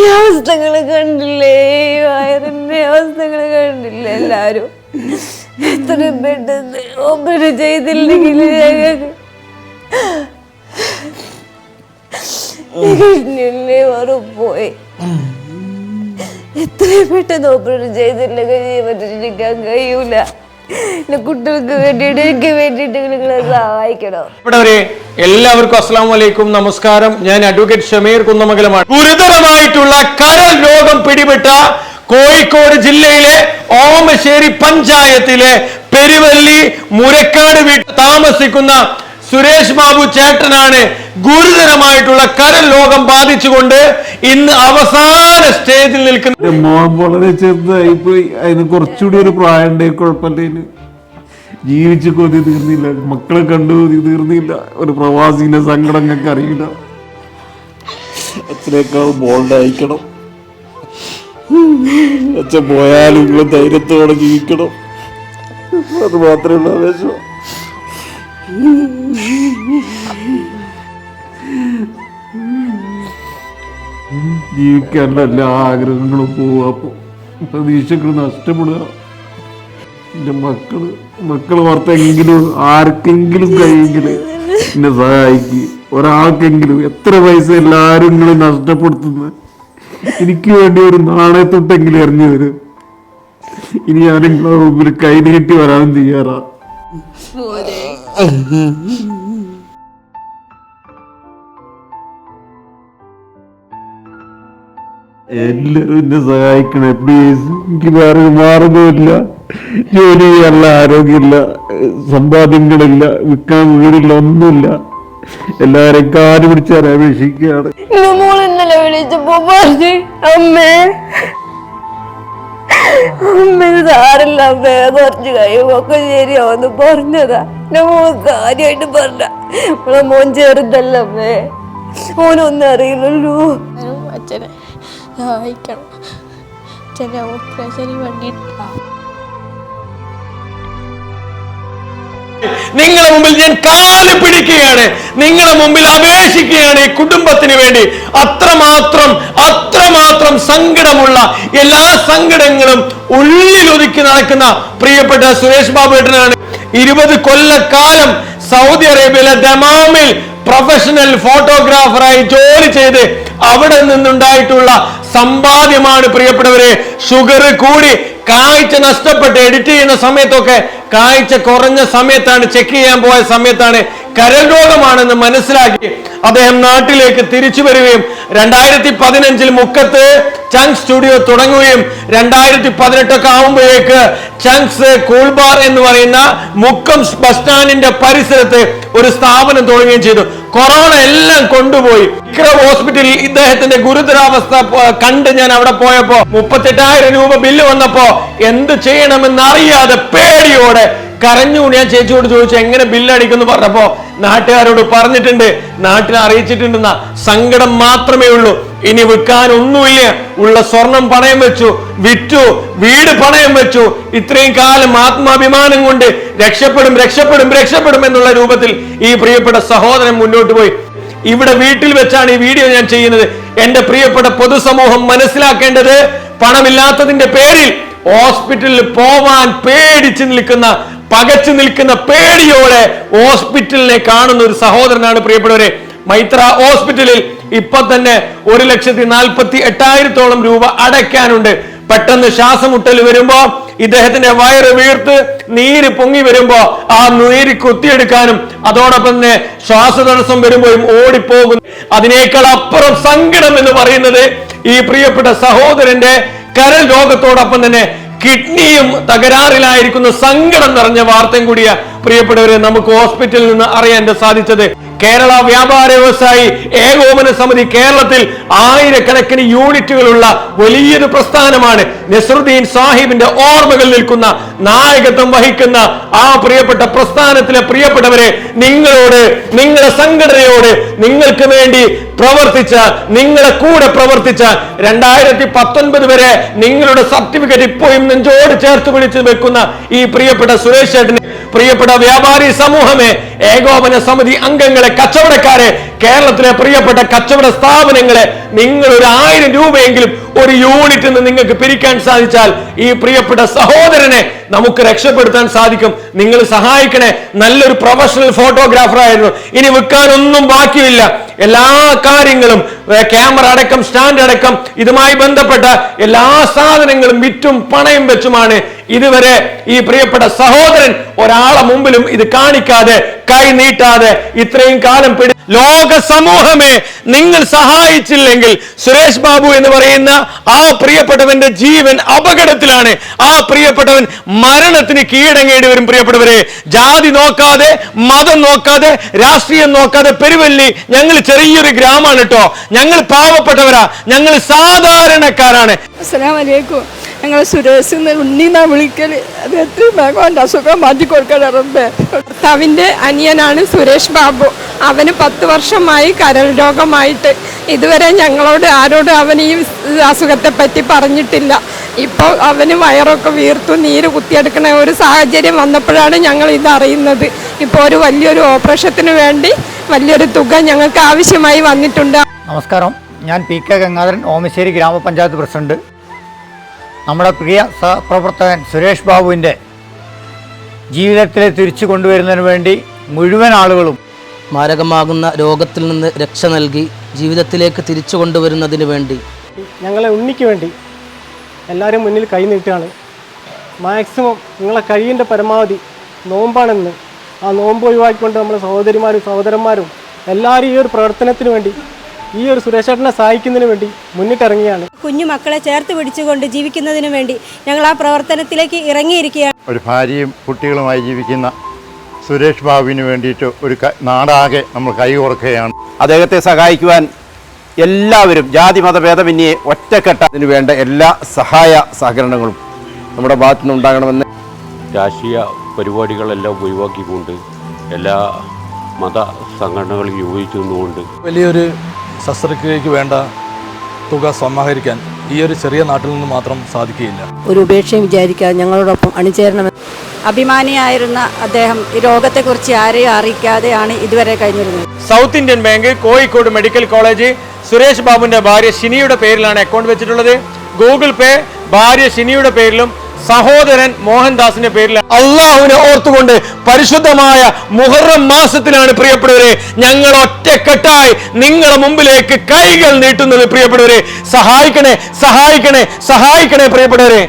ഈ അവസ്ഥകൾ കണ്ടില്ലേ? വയറിന്റെ അവസ്ഥകൾ കണ്ടില്ലേ എല്ലാരും? എത്ര പെട്ടെന്ന് ഓപ്പറ ചെയ്തില്ലെങ്കിൽ ഞങ്ങൾക്ക് എത്രയും പെട്ടെന്ന് ഓപ്പറേഷൻ ചെയ്തില്ലെങ്കിൽ ജീവനിരിക്കാൻ കഴിയൂല. എല്ലാവർക്കും അസ്സാം വലൈക്കും നമസ്കാരം. ഞാൻ അഡ്വക്കേറ്റ് ഷമീർ കുന്നമംഗലമാണ്. ഗുരുതരമായിട്ടുള്ള കരൾ രോഗം പിടിപെട്ട കോഴിക്കോട് ജില്ലയിലെ ഓമശ്ശേരി പഞ്ചായത്തിലെ പെരുവല്ലി മുരക്കാട് വീട്ടിൽ താമസിക്കുന്ന സുരേഷ് ബാബു ചേട്ടനാണ് ഗുരുതരമായിട്ടുള്ള കരൾ ലോകം ബാധിച്ചുകൊണ്ട് ഇന്ന് അവസാന സ്റ്റേജിൽ നിൽക്കുന്നത് മോൻ വളരെ ചെറുതായി പോയി അതിന് കുറച്ചുകൂടി ഒരു പ്രായം ഉണ്ടായി കുഴപ്പമില്ല ജീവിച്ചു കൊതി തീർന്നില്ല. മക്കളെ കണ്ടു കൊതി തീർന്നില്ല. ഒരു പ്രവാസിന്റെ സങ്കടം ഞങ്ങൾക്ക് അറിയില്ല. ബോൾഡ് അയക്കണം. അച്ഛൻ പോയാലും ധൈര്യത്തോടെ ജീവിക്കണം. അത് മാത്രമേ ഉള്ളൂ ആവേശം. ജീവിക്കാനുള്ള എല്ലാ ആഗ്രഹങ്ങളും പോവുക. പ്രതീക്ഷകൾ നഷ്ടപ്പെടുക. എന്റെ മക്കൾ മക്കൾ ഓർത്തെങ്കിലും ആർക്കെങ്കിലും കഴിയെങ്കിൽ എന്നെ സഹായിക്ക്. ഒരാൾക്കെങ്കിലും എത്ര പൈസ എല്ലാവരും നിങ്ങൾ നഷ്ടപ്പെടുത്തുന്നു. എനിക്ക് വേണ്ടി ഒരു നാണയത്തൊട്ടെങ്കിലും എറിഞ്ഞു തരും. ഇനി ഞാൻ നിങ്ങളുടെ മുമ്പിൽ കൈ നീട്ടി വരാൻ തയ്യാറാ. എല്ലാരും എന്നെ സഹായിക്കണം പ്ലീസ് എനിക്ക് വേറെ മാറുന്നില്ല മാർഗമില്ല ജോലി ചെയ്യാനുള്ള ആരോഗ്യമില്ല സമ്പാദ്യങ്ങളില്ല വിൽക്കാൻ വീടില്ല ഒന്നുമില്ല. എല്ലാരെയും കാൽ പിടിച്ചാൽ അപേക്ഷിക്കുകയാണ്. ഇന്നലെ വിളിച്ചപ്പോ പറഞ്ഞു അമ്മേ അമ്മ സാറില്ല അമ്മേ കുറച്ച് കഴിയുമ്പൊക്കെ ശരിയാവെന്ന് പറഞ്ഞതാ. എന്റെ മോൻ കാര്യമായിട്ട് പറഞ്ഞ നമ്മളെ മോൻ ചെറുതല്ല അമ്മേ. മോനൊന്നും അറിയില്ലല്ലോ. അച്ഛനെ. സഹായിക്കണം. ചില ഓപ്പറേഷന് വേണ്ടിയിട്ടാണ് നിങ്ങളുടെ മുമ്പിൽ ഞാൻ കാൽ പിടിക്കുകയാണ്. നിങ്ങളുടെ മുമ്പിൽ അപേക്ഷിക്കുകയാണ് ഈ കുടുംബത്തിന് വേണ്ടി. അത്രമാത്രം അത്രമാത്രം സങ്കടമുള്ള എല്ലാ സങ്കടങ്ങളും ഉള്ളിൽ ഒതുക്കി നടക്കുന്ന പ്രിയപ്പെട്ട സുരേഷ് ബാബു ഏട്ടനാണ്. ഇരുപത് കൊല്ലക്കാലം സൗദി അറേബ്യയിലെ ദമാമിൽ പ്രൊഫഷണൽ ഫോട്ടോഗ്രാഫറായി ജോലി ചെയ്ത് അവിടെ നിന്നുണ്ടായിട്ടുള്ള സമ്പാദ്യമാണ് പ്രിയപ്പെട്ടവരെ. ഷുഗർ കൂടി കാഴ്ച നഷ്ടപ്പെട്ട് എഡിറ്റ് ചെയ്യുന്ന സമയത്തൊക്കെ കാഴ്ച കുറഞ്ഞ സമയത്താണ് ചെക്ക് ചെയ്യാൻ പോയ സമയത്താണ് കരൽ രോഗമാണെന്ന് മനസ്സിലാക്കി അദ്ദേഹം നാട്ടിലേക്ക് തിരിച്ചു വരികയും രണ്ടായിരത്തി പതിനഞ്ചിൽ മുക്കത്ത് ചങ്സ് സ്റ്റുഡിയോ തുടങ്ങുകയും രണ്ടായിരത്തി പതിനെട്ടൊക്കെ ആവുമ്പോഴേക്ക് ചങ്സ് കൂൾബാർ എന്ന് പറയുന്ന മുക്കം ബസ് സ്റ്റാൻഡിന്റെ പരിസരത്ത് ഒരു സ്ഥാപനം തുടങ്ങുകയും ചെയ്തു. കൊറോണ എല്ലാം കൊണ്ടുപോയി. വിക്രം ഹോസ്പിറ്റലിൽ ഇദ്ദേഹത്തിന്റെ ഗുരുതരാവസ്ഥ കണ്ട് ഞാൻ അവിടെ പോയപ്പോ മുപ്പത്തെട്ടായിരം രൂപ ബില്ല് വന്നപ്പോ എന്ത് ചെയ്യണമെന്ന് അറിയാതെ പേടിയോടെ കരഞ്ഞു ഞാൻ ചേച്ചിയോട് ചോദിച്ചു എങ്ങനെ ബില്ലടിക്കുന്നു പറഞ്ഞപ്പോ നാട്ടുകാരോട് പറഞ്ഞിട്ടുണ്ട്. നാട്ടിൽ അറിയിച്ചിട്ടുണ്ടെന്ന സങ്കടം മാത്രമേ ഉള്ളൂ. ഇനി വിൽക്കാൻ ഒന്നുമില്ല. ഉള്ള സ്വർണം പണയം വെച്ചു വിറ്റു വീട് പണയം വെച്ചു. ഇത്രയും കാലം ആത്മാഭിമാനം കൊണ്ട് രക്ഷപ്പെടും രക്ഷപ്പെടും രക്ഷപ്പെടും എന്നുള്ള രൂപത്തിൽ ഈ പ്രിയപ്പെട്ട സഹോദരൻ മുന്നോട്ട് പോയി. ഇവിടെ വീട്ടിൽ വെച്ചാണ് ഈ വീഡിയോ ഞാൻ ചെയ്യുന്നത്. എന്റെ പ്രിയപ്പെട്ട പൊതുസമൂഹം മനസ്സിലാക്കേണ്ടത് പണമില്ലാത്തതിന്റെ പേരിൽ ഹോസ്പിറ്റലിൽ പോവാൻ പേടിച്ച് നിൽക്കുന്ന പകച്ചു നിൽക്കുന്ന പേടിയോടെ ഹോസ്പിറ്റലിനെ കാണുന്ന ഒരു സഹോദരനാണ് പ്രിയപ്പെട്ടവരെ. മൈത്ര ഹോസ്പിറ്റലിൽ ഇപ്പൊ തന്നെ ഒരു ലക്ഷത്തി നാൽപ്പത്തി എട്ടായിരത്തോളം രൂപ അടയ്ക്കാനുണ്ട്. പെട്ടെന്ന് ശ്വാസമുട്ടൽ വരുമ്പോ ഇദ്ദേഹത്തിന്റെ വയറ് വീർത്ത് നീര് പൊങ്ങി വരുമ്പോ ആ നീര് കുത്തിയെടുക്കാനും അതോടൊപ്പം തന്നെ ശ്വാസതടസ്സം വരുമ്പോഴും ഓടിപ്പോകും. അതിനേക്കാൾ അപ്പുറം സങ്കടം എന്ന് പറയുന്നത് ഈ പ്രിയപ്പെട്ട സഹോദരന്റെ കരൽ രോഗത്തോടൊപ്പം തന്നെ കിഡ്നിയും തകരാറിലായിരിക്കുന്ന സങ്കടം നിറഞ്ഞ വാർത്തയും കൂടിയ പ്രിയപ്പെട്ടവരെ നമുക്ക് ഹോസ്പിറ്റലിൽ നിന്ന് അറിയാൻ സാധിച്ചത് കേരള വ്യാപാര വ്യവസായി ഏകോപന സമിതി കേരളത്തിൽ ആയിരക്കണക്കിന് യൂണിറ്റുകളുള്ള വലിയൊരു പ്രസ്ഥാനമാണ്. നസറുദ്ദീൻ സാഹിബിന്റെ ഓർമ്മകൾ നിൽക്കുന്ന നായകത്വം വഹിക്കുന്ന ആ പ്രിയപ്പെട്ട പ്രസ്ഥാനത്തിലെ പ്രിയപ്പെട്ടവരെ നിങ്ങളോട് നിങ്ങളുടെ സംഘടനയോട് നിങ്ങൾക്ക് വേണ്ടി പ്രവർത്തിച്ച നിങ്ങളെ കൂടെ പ്രവർത്തിച്ച രണ്ടായിരത്തി പത്തൊൻപത് വരെ നിങ്ങളുടെ സർട്ടിഫിക്കറ്റ് ഇപ്പോഴും നെഞ്ചോട് ചേർത്ത് പിടിച്ച് വെക്കുന്ന ഈ പ്രിയപ്പെട്ട സുരേഷ് ചേട്ടന് പ്രിയപ്പെട്ട വ്യാപാരി സമൂഹമേ ഏകോപന സമിതി അംഗങ്ങളെ കച്ചവടക്കാരെ കേരളത്തിലെ പ്രിയപ്പെട്ട കച്ചവട സ്ഥാപനങ്ങളെ നിങ്ങൾ ഒരു ആയിരം രൂപയെങ്കിലും ഒരു യൂണിറ്റ് നിന്ന് നിങ്ങൾക്ക് പിരിക്കാൻ സാധിച്ചാൽ ഈ പ്രിയപ്പെട്ട സഹോദരനെ നമുക്ക് രക്ഷപ്പെടുത്താൻ സാധിക്കും. നിങ്ങൾ സഹായിക്കണേ. നല്ലൊരു പ്രൊഫഷണൽ ഫോട്ടോഗ്രാഫർ ആയിരുന്നു. ഇനി വിൽക്കാനൊന്നും ബാക്കിയില്ല. എല്ലാ കാര്യങ്ങളും ക്യാമറ അടക്കം സ്റ്റാൻഡ് അടക്കം ഇതുമായി ബന്ധപ്പെട്ട എല്ലാ സാധനങ്ങളും വിറ്റും പണയും വെച്ചുമാണ് ഇതുവരെ ഈ പ്രിയപ്പെട്ട സഹോദരൻ ഒരാളെ മുമ്പിലും ഇത് കാണിക്കാതെ കൈ നീട്ടാതെ ഇത്രയും കാലം പിടി ലോക സമൂഹമേ നിങ്ങൾ സഹായിച്ചില്ലെങ്കിൽ സുരേഷ് ബാബു എന്ന് പറയുന്ന ആ പ്രിയപ്പെട്ടവന്റെ ജീവൻ അപകടത്തിലാണ്. ആ പ്രിയപ്പെട്ടവൻ മരണത്തിന് കീഴടങ്ങേണ്ടി വരും പ്രിയപ്പെട്ടവരെ. ജാതി നോക്കാതെ മതം നോക്കാതെ രാഷ്ട്രീയം നോക്കാതെ പെരുവല്ലി ഞങ്ങൾ ചെറിയൊരു ഗ്രാമമാണ് കേട്ടോ ഞങ്ങൾ പാവപ്പെട്ടവരാ. ഞങ്ങൾ സാധാരണക്കാരാണ്. ഞങ്ങൾ സുരേഷ് ഉണ്ണിന്നാ വിളിക്കൽ അത് എത്രയും വേഗം അവന്റെ അസുഖം മാറ്റി കൊടുക്കണം റബ്ബേ. ഭർത്താവിന്റെ അനിയനാണ് സുരേഷ് ബാബു. അവന് പത്ത് വർഷമായി കരൾ രോഗമായിട്ട്. ഇതുവരെ ഞങ്ങളോട് ആരോടും അവൻ ഈ അസുഖത്തെ പറ്റി പറഞ്ഞിട്ടില്ല. ഇപ്പോൾ അവന് വയറൊക്കെ വീർത്തു നീര് കുത്തിയെടുക്കണ ഒരു സാഹചര്യം വന്നപ്പോഴാണ് ഞങ്ങൾ ഇത് അറിയുന്നത്. ഇപ്പോൾ ഒരു വലിയൊരു ഓപ്പറേഷത്തിന് വേണ്ടി വലിയൊരു തുക ഞങ്ങൾക്ക് ആവശ്യമായി വന്നിട്ടുണ്ട്. നമസ്കാരം. ഞാൻ പി കെ ഗംഗാധരൻ ഓമശ്ശേരി ഗ്രാമപഞ്ചായത്ത് പ്രസിഡന്റ്. നമ്മുടെ പ്രിയ സഹപ്രവർത്തകൻ സുരേഷ് ബാബുവിന്റെ ജീവിതത്തിലെ തിരിച്ചു കൊണ്ടുവരുന്നതിന് വേണ്ടി മുഴുവൻ ആളുകളും മാരകമാകുന്ന രോഗത്തിൽ നിന്ന് രക്ഷ നൽകി ജീവിതത്തിലേക്ക് തിരിച്ചു കൊണ്ടുവരുന്നതിന് വേണ്ടി. ഞങ്ങളെ ഉണ്ണിക്ക് വേണ്ടി എല്ലാവരും മുന്നിൽ കൈ നീട്ടുകയാണ്. മാക്സിമം നിങ്ങളെ കഴിയിന്റെ പരമാവധി നോമ്പാണെന്ന് ആ നോമ്പ് ഒഴിവാക്കിക്കൊണ്ട് നമ്മുടെ സഹോദരിമാരും സഹോദരന്മാരും എല്ലാവരും ഈ ഒരു പ്രവർത്തനത്തിന് വേണ്ടി ഈ ഒരു സുരേഷേട്ടനെ സഹായിക്കുന്നതിന് വേണ്ടി മുന്നിട്ടിറങ്ങിയാണ്. കുഞ്ഞു മക്കളെ ചേർത്ത് പിടിച്ചുകൊണ്ട് ജീവിക്കുന്നതിന് വേണ്ടി ഞങ്ങൾ ആ പ്രവർത്തനത്തിലേക്ക് ഇറങ്ങിയിരിക്കുകയാണ്. ഒരു ഭാര്യയും കുട്ടികളുമായി ജീവിക്കുന്ന സുരേഷ് ബാബുവിന് വേണ്ടിയിട്ട് ഒരു നാടാകെ നമ്മൾ കൈ കൈകോർക്കുകയാണ്. അദ്ദേഹത്തെ സഹായിക്കുവാൻ എല്ലാവരും ജാതി മതഭേദമന്യേ ഒറ്റക്കെട്ടതിന് വേണ്ട എല്ലാ സഹായ സഹകരണങ്ങളും നമ്മുടെ ഭാഗത്തു നിന്നുണ്ടാകണമെന്ന് രാഷ്ട്രീയ പരിപാടികളെല്ലാം ഒഴിവാക്കിക്കൊണ്ട് എല്ലാ മത സംഘടനകളും യോജിച്ചു നിന്നുകൊണ്ട് വലിയൊരു ശസ്ത്രക്രിയയ്ക്ക് വേണ്ട തുക സമാഹരിക്കാൻ ഈ ഒരു ചെറിയ നാട്ടിൽ നിന്ന് മാത്രം സാധിക്കുകയില്ല. ഒരു ഉപേക്ഷയും വിചാരിക്കാതെ ഞങ്ങളോടൊപ്പം അണിചേരണമെന്ന് അഭിമാനിയായിരുന്ന അദ്ദേഹം ഈ രോഗത്തെക്കുറിച്ച് ആരെയും അറിയിക്കാതെയാണ് ഇതുവരെ കഴിഞ്ഞിരുന്നത്. South Indian Bank Kozhikode medical college Suresh ബാബുവിന്റെ ഭാര്യ ഷിനിയുടെ പേരിലാണ് അക്കൗണ്ട് വെച്ചിട്ടുള്ളത്. ഗൂഗിൾ പേ ഭാര്യ ഷിനിയുടെ പേരിലും സഹോദരൻ മോഹൻദാസിന്റെ പേരിൽ അള്ളാഹുവിനെ ഓർത്തുകൊണ്ട് പരിശുദ്ധമായ മുഹറം മാസത്തിലാണ് പ്രിയപ്പെട്ടവരെ ഞങ്ങൾ ഒറ്റക്കെട്ടായി നിങ്ങളെ മുമ്പിലേക്ക് കൈകൾ നീട്ടുന്നത് പ്രിയപ്പെട്ടവരെ. സഹായിക്കണേ സഹായിക്കണേ സഹായിക്കണേ പ്രിയപ്പെട്ടവരെ.